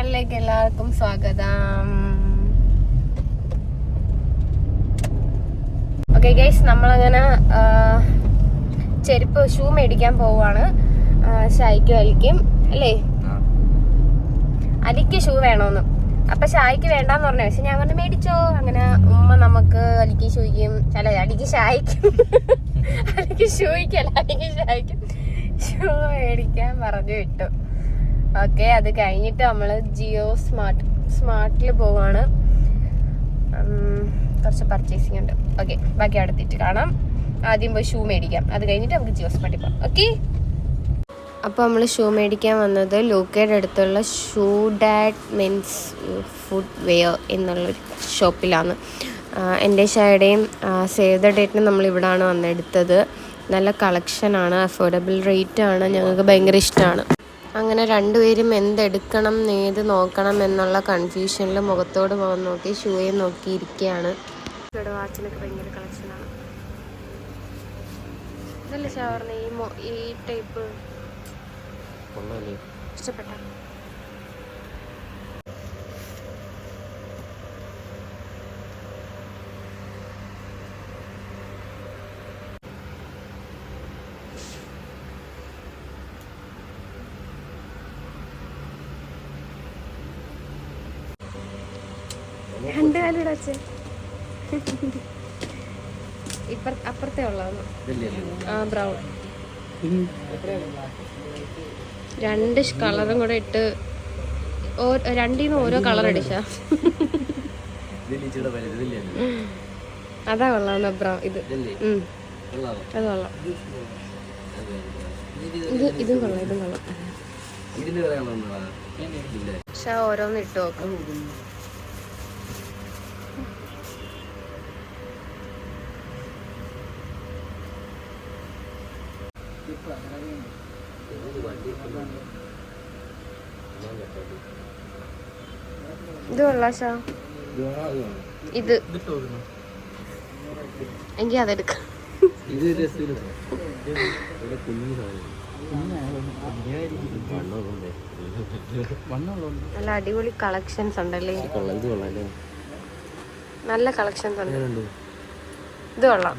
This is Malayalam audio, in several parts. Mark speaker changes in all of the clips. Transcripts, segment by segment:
Speaker 1: ചാനലിലേക്ക് എല്ലാവർക്കും സ്വാഗതം. ഓക്കെ ഗൈസ് നമ്മളങ്ങനെ ചെരുപ്പ് ഷൂ മേടിക്കാൻ പോവാണ് ഷായ്ക്കും അലിക്കും അല്ലേ? അലിക്ക് ഷൂ വേണോന്ന്. അപ്പൊ ഷായിക്ക് വേണ്ടാന്ന് പറഞ്ഞു. പക്ഷെ ഞാൻ പറഞ്ഞു മേടിച്ചോ. അങ്ങനെ ഉമ്മ നമുക്ക് അലിക്ക് ഷൂയ്ക്കും അല്ല അലിക്ക് ഷായിക്കും. അലിക്ക് ഷൂയ്ക്കല്ല അലിക്ക് ഷായിക്കും. ഷൂ മേടിക്കാൻ പറഞ്ഞു വിട്ടു. ഓക്കെ അത് കഴിഞ്ഞിട്ട് നമ്മൾ ജിയോ സ്മാർട്ട് സ്മാർട്ടിൽ പോവാണ്. കുറച്ച് പർച്ചേസിങ് ഉണ്ട്. ഓക്കെ ബാക്കി അടുത്തിട്ട് കാണാം. ആദ്യം പോയി ഷൂ മേടിക്കാം. അത് കഴിഞ്ഞിട്ട് നമുക്ക് ജിയോ സ്മാർട്ടിൽ പോകാം ഓക്കെ? അപ്പോൾ നമ്മൾ ഷൂ മേടിക്കാൻ വന്നത് ലൂക്കയുടെ അടുത്തുള്ള shoe dad men's footwear എന്നുള്ളൊരു ഷോപ്പിലാണ്. എന്റെ ഷായുടെയും സേവ് ദ ഡേറ്റിന് നമ്മൾ ഇവിടാണ് വന്നെടുത്തത്. നല്ല കളക്ഷനാണ് അഫോർഡബിൾ റേറ്റ് ആണ് ഞങ്ങൾക്ക് ഭയങ്കര ഇഷ്ടമാണ്. അങ്ങനെ രണ്ടുപേരും എന്തെടുക്കണം ഏത് നോക്കണം എന്നുള്ള കൺഫ്യൂഷനിൽ മുഖത്തോട് മുഖം നോക്കി ഷൂയെ നോക്കിയിരിക്കുകയാണ്. ഇവിടെ വാച്ചിനൊക്കെ ഭയങ്കര കളക്ഷനാണ് ഇതല്ലേ ഷവർണ ഈ ഈ ടൈപ്പ് ഇഷ്ടപ്പെട്ട. രണ്ട് കാലിട വച്ചേ ഇപ്പർ അപ്പുറത്തെ ഉള്ളതാണ്. ബ്രൗൺ. രണ്ട് കളറും കൂടെ ഇട്ട് ഓ- രണ്ടീന്ന് ഓരോ കളർ അടിച്ചാ. അതാ കൊള്ളാം ബ്രൗൺ ഇത്. ഉം. അത് കൊള്ളാം. ഇത് ഇതും കൊള്ളാം ഇതും കൊള്ളാം. പക്ഷെ ഓരോന്ന് ഇട്ട് നോക്കും. ഇത് കൊള്ളാം ഷാ ഇത്. എങ്കിൽ അതെടുക്കാം.
Speaker 2: ഇത് രസമില്ല ഇവിടെ കുഞ്ഞു സാധനം
Speaker 1: നല്ല അടിപൊളി കളക്ഷൻസ് ഉണ്ടല്ലേ? നല്ല കളക്ഷൻസ് ഉണ്ട്. ഇത് കൊള്ളാം.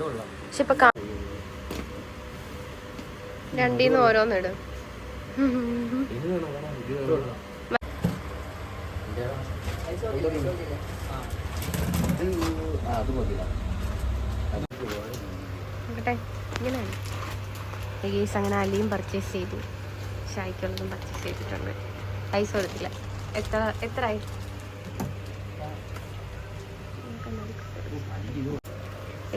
Speaker 1: പക്ഷെ ഇപ്പൊ രണ്ടീന്ന് ഓരോന്ന് അങ്ങനെ അലിയും പർച്ചേസ് ചെയ്തു. ഷായ്ക്കുള്ളതും പർച്ചേസ് ചെയ്തിട്ടുണ്ട്. പൈസ കൊടുത്തില്ല. എത്ര എത്രയായി?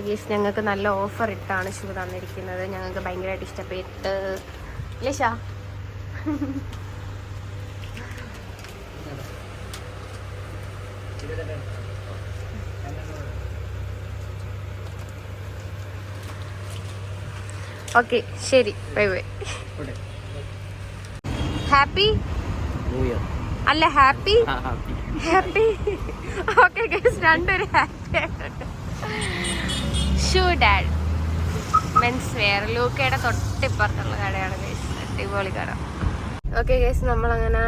Speaker 1: ഗീസ് ഞങ്ങൾക്ക് നല്ല ഓഫർ ഇട്ടാണ് ഷൂ തന്നിരിക്കുന്നത്. ഞങ്ങൾക്ക് ഭയങ്കരമായിട്ട് ഇഷ്ടപ്പെട്ട്. ഇല്ലേ ഷാ? ഓക്കെ ശരി. ബൈ ബൈ ഹാപ്പി അല്ല happy
Speaker 2: happy
Speaker 1: happy okay guys രണ്ടൊരു happy ആയിട്ടുണ്ട്. ഷൂ ഡാഡ് മെൻസ് വെയർ ലൂക്കയുടെ തൊട്ടിപ്പുറത്തുള്ള കടയാണ് ഗൈസ് അടിപൊളി കട. ഓക്കെ ഗൈസ് നമ്മളങ്ങനെ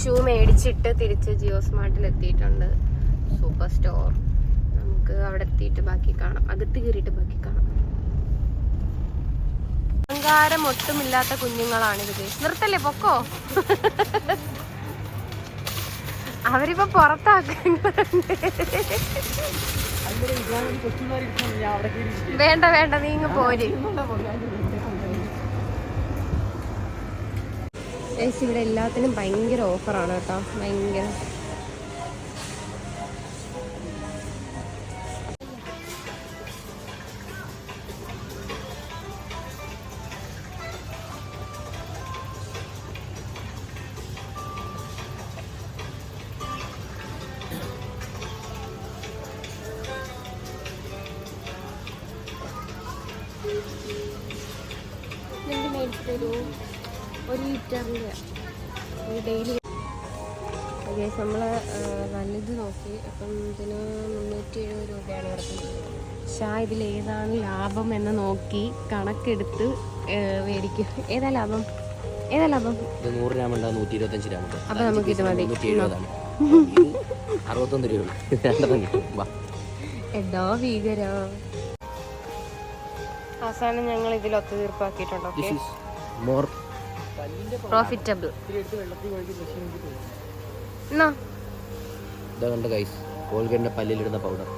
Speaker 1: ഷൂ മേടിച്ചിട്ട് തിരിച്ച് ജിയോ സ്മാർട്ടിൽ എത്തിയിട്ടുണ്ട്. സൂപ്പർ സ്റ്റോർ നമുക്ക് അവിടെ എത്തിയിട്ട് ബാക്കി കാണാം. അകത്ത് കയറിയിട്ട് ബാക്കി കാണാം. അഹങ്കാരം ഒട്ടുമില്ലാത്ത കുഞ്ഞുങ്ങളാണിത് ഗൈസ് നിർത്തല്ലേ പൊക്കോ? അവരിപ്പോ പുറത്താക്കുന്നുണ്ട് വേണ്ട വേണ്ട ഇങ്ങ് പോര്. ഗൈസ് ഇവിടെ എല്ലാത്തിനും ഭയങ്കര ഓഫറാണ് കേട്ടോ. ഭയങ്കര ഒരു ലിറ്ററിന്റെ ഡെയിലി ഗേസ് നമ്മൾ വലുത് നോക്കി. അപ്പം ഇതിന് മുന്നൂറ്റി എഴുപത് രൂപയാണ് കിടക്കുന്നത് ഷാ ഇതിൽ ഏതാണ് ലാഭം എന്ന് നോക്കി കണക്കെടുത്ത് മേടിക്കും. ഏതാ ലാഭം? ഏതാ ലാഭം?
Speaker 2: നൂറ് ഗ്രാം ഉണ്ടാകും നൂറ്റി ഇരുപത്തഞ്ച് ഗ്രാം
Speaker 1: അപ്പം നമുക്ക് ഇത് മതി.
Speaker 2: അറുപത്തൊന്ന് രൂപയുള്ളൂ
Speaker 1: എന്തോ ഭീകരോ. അവസാനം ഞങ്ങൾ ഇതിൽ ഒത്തുതീർപ്പാക്കിയിട്ടുണ്ടോ ഓക്കെ?
Speaker 2: ദിസ് മോർ
Speaker 1: പ്രോഫിറ്റബിൾ എന്നാ?
Speaker 2: ഇതാ കണ്ട ഗൈസ് കോൾഗേറ്റിന്റെ പല്ലിലിടുന്ന പൗഡർ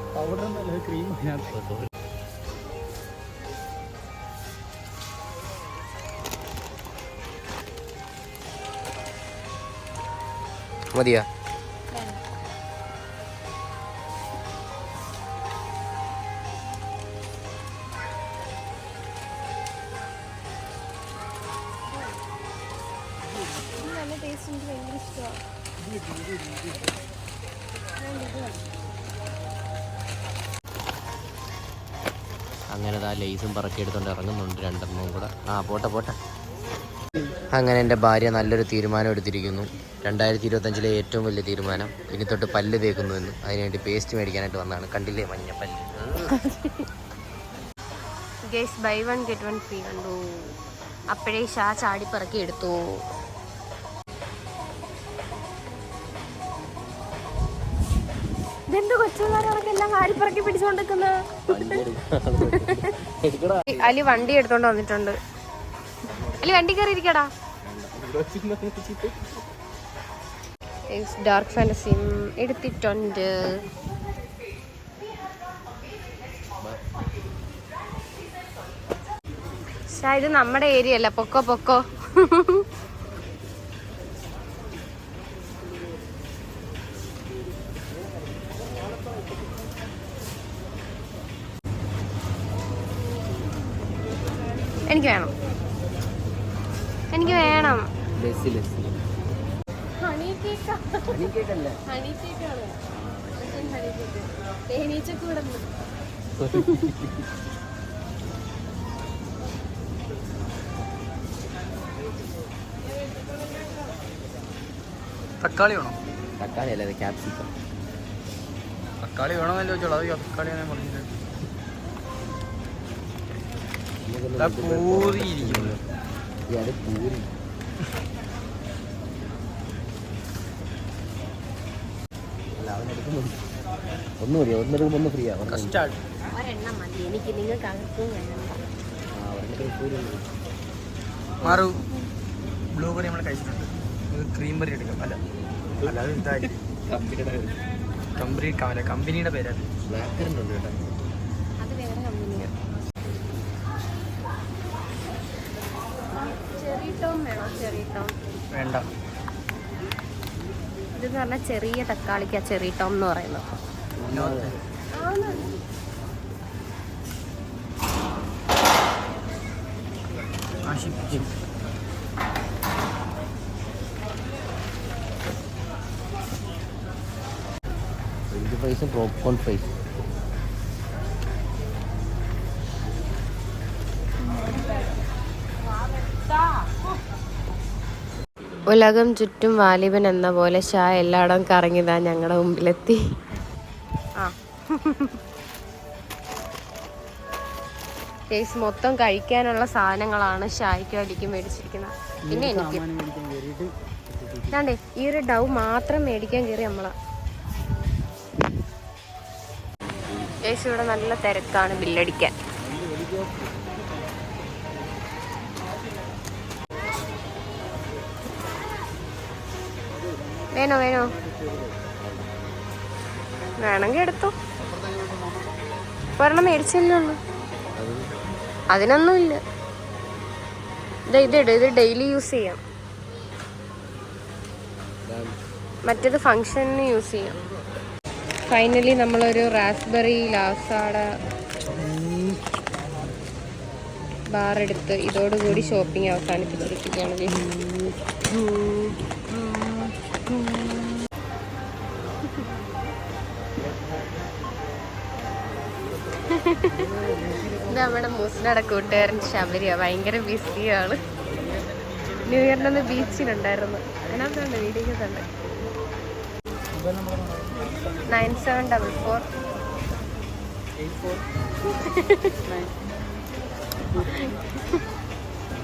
Speaker 2: മതിയാ?
Speaker 1: ടേസ്റ്റ് എനിക്ക് ഭയങ്കര ഇഷ്ടമാണ്.
Speaker 2: അങ്ങനെ ആ ലേസും പറക്കി എടുത്തോണ്ട് ഇറങ്ങുന്നുണ്ട് രണ്ടെണ്ണവും കൂടെ. ആ പോട്ടെ പോട്ടെ. അങ്ങനെ എന്റെ ഭാര്യ നല്ലൊരു തീരുമാനം എടുത്തിരിക്കുന്നു. രണ്ടായിരത്തി ഇരുപത്തഞ്ചിലെ ഏറ്റവും വലിയ തീരുമാനം. ഇനി തൊട്ട് പല്ല് തേക്കുന്നു എന്ന്. അതിനുവേണ്ടി പേസ്റ്റ് മേടിക്കാനായിട്ട് വന്നതാണ്. കണ്ടില്ലേ മഞ്ഞ പല്ല്?
Speaker 1: Buy one get one free കണ്ടു. അപ്പോഴേ ഷാ ചാടി പറക്കി എടുത്തു. ഇതെന്ത് കൊച്ചുകാരൊക്കെ എല്ലാം വാരിപ്പറക്കി പിടിച്ചുകൊണ്ടിരിക്കുന്ന അലി വണ്ടി എടുത്തോണ്ട് വന്നിട്ടുണ്ട്. അലി വണ്ടി കയറി ഇരിക്കടാ ഡാർക്ക് ഫാന്റസിയും എടുത്തിട്ടുണ്ട്. ഇത് നമ്മുടെ ഏരിയ അല്ല. പൊക്കോ പൊക്കോ.
Speaker 3: തക്കാളി വേണോ?
Speaker 2: തക്കാളി അല്ലേ അത് ക്യാപ്സിക്കം
Speaker 3: തക്കാളി വേണമെന്നല്ലേ ചോദിച്ചോളൂ? അത് തക്കാളി ഞാൻ പറഞ്ഞില്ല.
Speaker 2: പൂരി. അല്ല അവനെടുക്കുന്നുണ്ട് ഒന്ന് മതിയോ ഒന്നെടുക്കുമ്പോൾ ഒന്ന് ഫ്രീ ആവും
Speaker 1: ഒരെണ്ണം മതി. എനിക്ക് നിങ്ങൾക്ക് അകത്തും.
Speaker 3: മാറു. ബ്ലൂബെറി നമ്മൾ കഴിച്ചിട്ടുണ്ട്. ഇത് ക്രീം ബെറി എടുക്കാം. അല്ല അല്ല അത് ഇതായിരിക്കും. കമ്പനി അല്ല കമ്പനിയുടെ പേരാണ്
Speaker 2: ബ്ലാക്ക് കറണ്ട് ഉണ്ട് കേട്ടോ.
Speaker 1: അത് വേറെ കമ്പനിയാണ് ചെറി ടോം വേണോ? ചെറി ടോം
Speaker 3: വേണ്ട.
Speaker 1: ഇതെന്ന് പറഞ്ഞാൽ ചെറിയ തക്കാളിക്കാ ചെറി ടോം എന്ന് പറയുന്നത്. ഉലകം ചുറ്റും വാലിബൻ എന്ന പോലെ ഷാ എല്ലായിടം കറങ്ങിതാ ഞങ്ങളുടെ മുമ്പിലെത്തി. ആ. ടേസ്റ്റ് മൊത്തം കഴിക്കാനുള്ള സാധനങ്ങളാണ് ഷായ്ക്കും അലിക്കും മേടിച്ചിരിക്കുന്നത്. പിന്നെ എനിക്ക് കണ്ടേ ഈ ഒരു ഡൗ മാത്രം മേടിക്കാൻ കയറി നമ്മളാ. ചേച്ചി ഇവിടെ നല്ല തിരക്കാണ് ബില്ലടിക്കാൻ. വേണോ വേണോ? വേണമെങ്കിൽ എടുത്തോ. ഒരെണ്ണം മേടിച്ചല്ലേ ഉള്ളൂ. അതിനൊന്നുമില്ല. ഇത് ഇത് ഡെയിലി യൂസ് ചെയ്യാം. മറ്റേത് ഫങ്ഷന് യൂസ് ചെയ്യാം. ഫൈനലി നമ്മളൊരു റാസ്ബെറി ലാസാട ബാർ എടുത്ത് ഇതോടുകൂടി ഷോപ്പിംഗ് അവസാനിപ്പിച്ചിരിക്കുകയാണ്. ഇത് നമ്മുടെ മൂസിനട കൂട്ടുകാരൻ ശബരിയ. ഭയങ്കര ബിസിയാണ്. ന്യൂ ഇയറിനൊന്ന് ബീച്ചിലുണ്ടായിരുന്നു. അതിനകത്തുണ്ട് വീഡിയോ തന്നെ നയൻ സെവൻ ഡബിൾ ഫോർ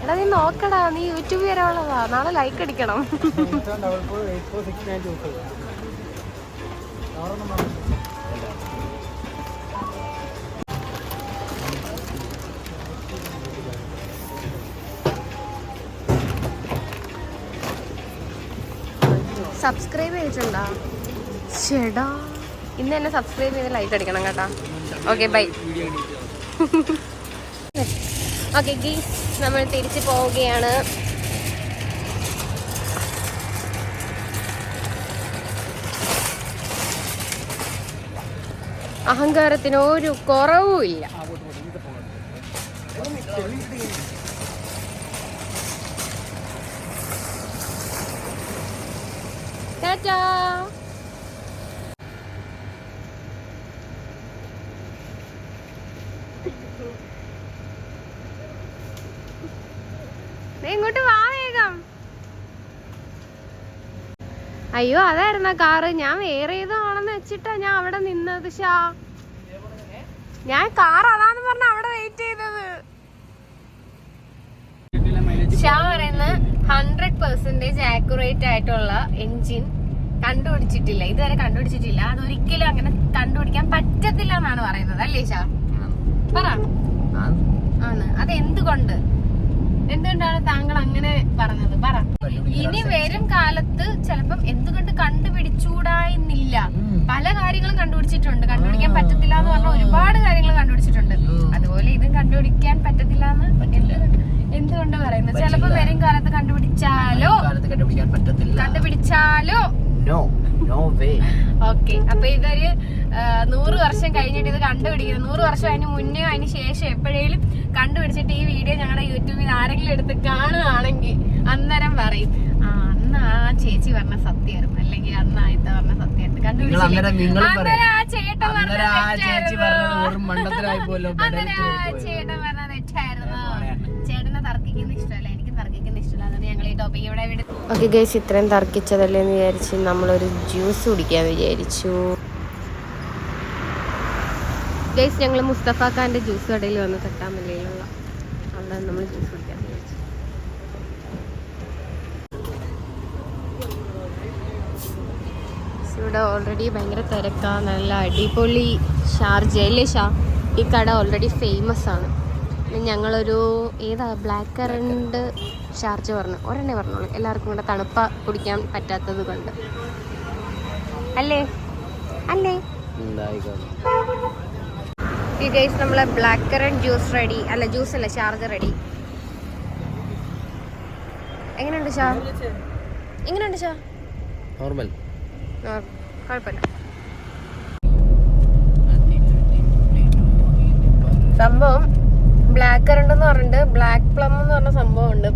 Speaker 1: എടാ നീ നോക്കടാ നീ യൂട്യൂബ് വരാനുള്ളതാ നാളെ ലൈക്ക് അടിക്കണം. സബ്സ്ക്രൈബ് ചെയ്തിട്ടുണ്ടോ? ചേടാ. ഇന്ന് തന്നെ സബ്സ്ക്രൈബ് ചെയ്ത് ലൈക്ക് അടിക്കണം കേട്ടോ. ഓക്കെ ബൈ ഓക്കെ ഗീസ് നമ്മൾ തിരിച്ചു പോവുകയാണ്. അഹങ്കാരത്തിന് ഒരു കുറവും ടാറ്റാ ഇങ്ങോട്ട് വാ വേഗം. അയ്യോ അതായിരുന്ന കാറ്. ഞാൻ വേറെ ഏതാണെന്ന് വെച്ചിട്ടാ ഞാൻ അവിടെ നിന്നത് ഷാ. ഞാൻ കാർ അതാന്ന് പറഞ്ഞ അവിടെ വെയിറ്റ് ചെയ്തത്. ഷാ പറയുന്ന ഹൺഡ്രഡ് പെർസെന്റേജ് ആക്യുറേറ്റ് ആയിട്ടുള്ള എൻജിൻ കണ്ടുപിടിച്ചിട്ടില്ല. ഇതുവരെ കണ്ടുപിടിച്ചിട്ടില്ല. അതൊരിക്കലും അങ്ങനെ കണ്ടുപിടിക്കാൻ പറ്റത്തില്ല എന്നാണ് പറയുന്നത്. അല്ലേ ഷാ? പറ. ആണ്. അത് എന്തുകൊണ്ട് എന്തുകൊണ്ടാണ് താങ്കൾ അങ്ങനെ പറഞ്ഞത്? പറ. ഇനി വരും കാലത്ത് ചിലപ്പം എന്തുകൊണ്ട് കണ്ടുപിടിച്ചൂടായെന്നില്ല? പല കാര്യങ്ങളും കണ്ടുപിടിച്ചിട്ടുണ്ട്. കണ്ടുപിടിക്കാൻ പറ്റത്തില്ല എന്ന് പറഞ്ഞ ഒരുപാട് കാര്യങ്ങൾ കണ്ടുപിടിച്ചിട്ടുണ്ട്. അതുപോലെ ഇതും കണ്ടുപിടിക്കാൻ പറ്റത്തില്ല. എന്ന് എന്ത് എന്തുകൊണ്ട് പറയുന്നത്? ചിലപ്പോ വരും കാലത്ത് കണ്ടുപിടിച്ചാലോ? കണ്ടുപിടിച്ചാലോ?
Speaker 2: No no way
Speaker 1: okay. അപ്പൊ ഇതൊരു നൂറ് വർഷം കഴിഞ്ഞിട്ട് ഇത് കണ്ടുപിടിക്കുന്നത് നൂറ് വർഷം അതിന് മുന്നേ അതിന് ശേഷം എപ്പോഴേലും കണ്ടുപിടിച്ചിട്ട് ഈ വീഡിയോ ഞങ്ങളുടെ യൂട്യൂബിൽ ആരെങ്കിലും എടുത്ത് കാണുകയാണെങ്കിൽ അന്നേരം പറയും ആ അന്ന് ആ ചേച്ചി പറഞ്ഞ സത്യമായിരുന്നു അല്ലെങ്കിൽ അന്ന് ആയത്ത പറഞ്ഞ സത്യമായിരുന്നു
Speaker 2: നിങ്ങൾ അന്നേരം
Speaker 1: കണ്ടുപിടിച്ചില്ലേ? ആ ചേട്ടൻ പറഞ്ഞ
Speaker 2: അന്നേരം
Speaker 1: ഇവിടെ ഓക്കെ ഗൈസ് ഇത്രയും തർക്കിച്ചതല്ലേ എന്ന് വിചാരിച്ച് നമ്മളൊരു ജ്യൂസ് കുടിക്കാൻ വിചാരിച്ചു. ഗൈസ് ഞങ്ങൾ മുസ്തഫ ഖാന്റെ ജ്യൂസ് കടയിൽ വന്ന് തട്ടാമല്ലയിലുള്ള അവിടെ നമ്മൾ ജ്യൂസ് കുടിക്കാൻ വിചാരിച്ചു. ഇവിടെ ഓൾറെഡി ഭയങ്കര തിരക്കാ നല്ല അടിപൊളി ഷാർജ അല്ലേ ഷാ. ഈ കട ഓൾറെഡി ഫേമസ് ആണ്. പിന്നെ ഞങ്ങളൊരു ഏതാ ബ്ലാക്ക് കറണ്ട് ഷാർജ പറഞ്ഞു. ഒരെണ്ണേ പറഞ്ഞോളൂ. എല്ലാവർക്കും കൂടെ തണുപ്പ കുടിക്കാൻ പറ്റാത്തത് കൊണ്ട്. അല്ലേ? അല്ലേ? ഗൈസ് നമ്മളെ ബ്ലാക്ക് കറണ്ട് ജ്യൂസ് റെഡി അല്ല ജ്യൂസ് അല്ല ഷാർജ റെഡി എങ്ങനെയുണ്ട് ഷാ? എങ്ങനെയുണ്ട് ഷാ?
Speaker 2: നോർമൽ.
Speaker 1: കുഴപ്പമില്ല. സംഭവം ബ്ലാക്ക് കറണ്ട് എന്ന് പറഞ്ഞിട്ട് ബ്ലാക്ക് പ്ലം എന്ന് പറഞ്ഞ സംഭവം ഉണ്ട്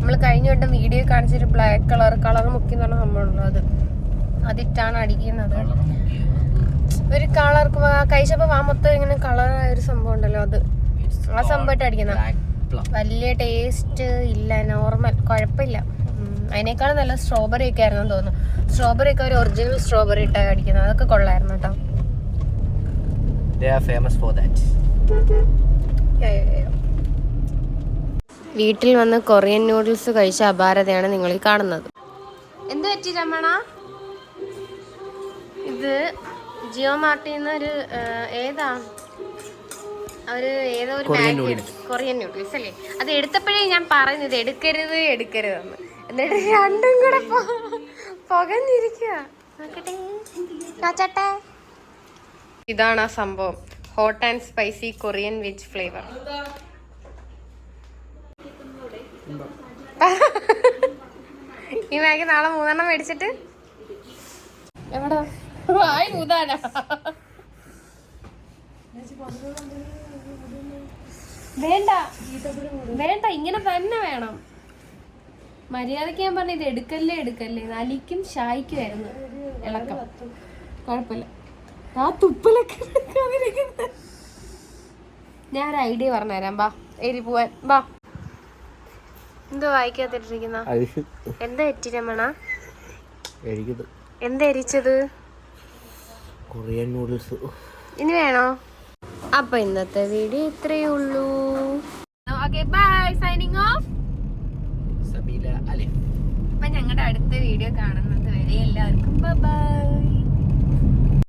Speaker 1: നമ്മൾ കഴിഞ്ഞ വട്ടം വീഡിയോ കാണിച്ചൊരു ബ്ലാക്ക് കളർ കളർ മുക്കി എന്ന് പറഞ്ഞ അത്. അതിട്ടാണ് അടിക്കുന്നത്. ഒരു കളർ കഴിച്ചപ്പോ വാ മൊത്തം ഇങ്ങനെ കളറായ ഒരു സംഭവം ഉണ്ടല്ലോ അത്. ആ സംഭവമായിട്ട് അടിക്കുന്ന വലിയ ടേസ്റ്റ് ഇല്ല നോർമൽ കുഴപ്പമില്ല അതിനേക്കാളും നല്ല സ്ട്രോബെറി ഒക്കെ ആയിരുന്നു തോന്നുന്നു. സ്ട്രോബെറി ഒക്കെ ഒരു ഒറിജിനൽ സ്ട്രോബെറി ഇട്ടാണ് അടിക്കുന്നത്. അതൊക്കെ കൊള്ളായിരുന്നു കേട്ടോ.
Speaker 2: They are famous for that.
Speaker 1: വീട്ടിൽ വന്ന് കൊറിയൻ നൂഡിൽസ് കഴിച്ച അപാരതയാണ് നിങ്ങൾ ഈ കാണുന്നത്. എന്ത് പറ്റി രമണ? ഇത് ജിയോ മാർട്ടിൽ നിന്ന് ഒരു ഏതാ? അവർ ഏതോ ഒരു ബാഗ് എടുത്തു കൊറിയൻ നൂഡിൽസ് അല്ലേ? അത് എടുത്തപ്പോഴേ ഞാൻ പറയുന്നത് എടുക്കരുത് എടുക്കരുത് എന്ന് എന്നിട്ട് രണ്ടും കൂടെ പൊ- പുകഞ്ഞിരിക്കുക നോക്കട്ടെ. ഇതാണ് ആ സംഭവം. Hot and spicy Korean veg flavour. ഈ മാഗി നാളെ മൂന്നെണ്ണം മേടിച്ചിട്ട്? വേണ്ട. വേണ്ട ഇങ്ങനെ തന്നെ വേണം. മര്യാദയ്ക്ക് ഞാൻ പറഞ്ഞ ഇത് എടുക്കല്ലേ എടുക്കല്ലേ. നലിക്കും ഷായിക്കുമായിരുന്നു ഇളക്കം. കുഴപ്പമില്ല. ആ തുപ്പലൊക്കെ. ഞാൻ ഐഡിയ പറഞ്ഞുതരാം. ബാ എരി പോവാൻ. ബാ. എന്തോ വായിക്കാത്തിട്ടിരിക്കുന്ന എന്താ എറ്റി രമണ എന്താ എരിച്ചത്?
Speaker 2: Korean noodles.
Speaker 1: ഇനി വേണോ? അപ്പൊ ഇന്നത്തെ വീഡിയോ ഇത്രയേ ഉള്ളൂ. Okay bye signing off
Speaker 2: Sabeela Ali.
Speaker 1: അപ്പൊ ഞങ്ങളുടെ അടുത്ത വീഡിയോ കാണുന്നത് വരെ എല്ലാവർക്കും ബൈ